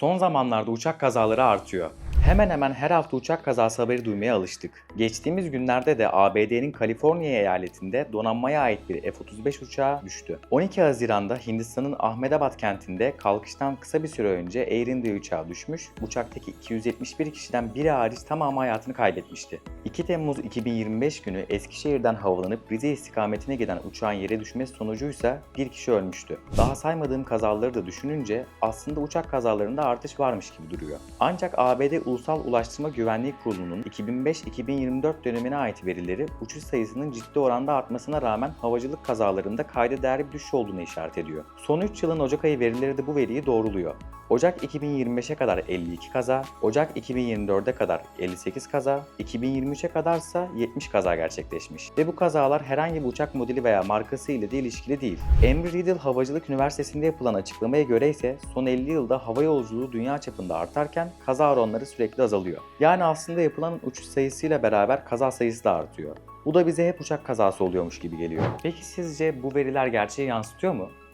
Son zamanlarda uçak kazaları artıyor. Hemen hemen her hafta uçak kazası haberi duymaya alıştık. Geçtiğimiz günlerde de ABD'nin Kaliforniya eyaletinde donanmaya ait bir F-35 uçağı düştü. 12 Haziran'da Hindistan'ın Ahmedabad kentinde kalkıştan kısa bir süre önce Air India uçağı düşmüş, uçaktaki 271 kişiden biri hariç tamamı hayatını kaybetmişti. 2 Temmuz 2025 günü Eskişehir'den havalanıp Rize istikametine giden uçağın yere düşmesi sonucuysa bir kişi ölmüştü. Daha saymadığım kazaları da düşününce aslında uçak kazalarında artış varmış gibi duruyor. Ancak ABD Ulusal Ulaştırma Güvenliği Kurulu'nun 2005-2024 dönemine ait verileri uçuş sayısının ciddi oranda artmasına rağmen havacılık kazalarında kayda değer bir düşüş olduğunu işaret ediyor. Son 3 yılın Ocak ayı verileri de bu veriyi doğruluyor. Ocak 2025'e kadar 52 kaza, Ocak 2024'e kadar 58 kaza, 2023'e kadarsa 70 kaza gerçekleşmiş. Ve bu kazalar herhangi bir uçak modeli veya markası ile de ilişkili değil. Embry-Riddle Havacılık Üniversitesi'nde yapılan açıklamaya göre ise son 50 yılda hava yolculuğu dünya çapında artarken kaza oranları sürekli azalıyor. Yani aslında yapılan uçuş sayısıyla beraber kaza sayısı da artıyor. Bu da bize hep uçak kazası oluyormuş gibi geliyor. Peki sizce bu veriler gerçeği yansıtıyor mu?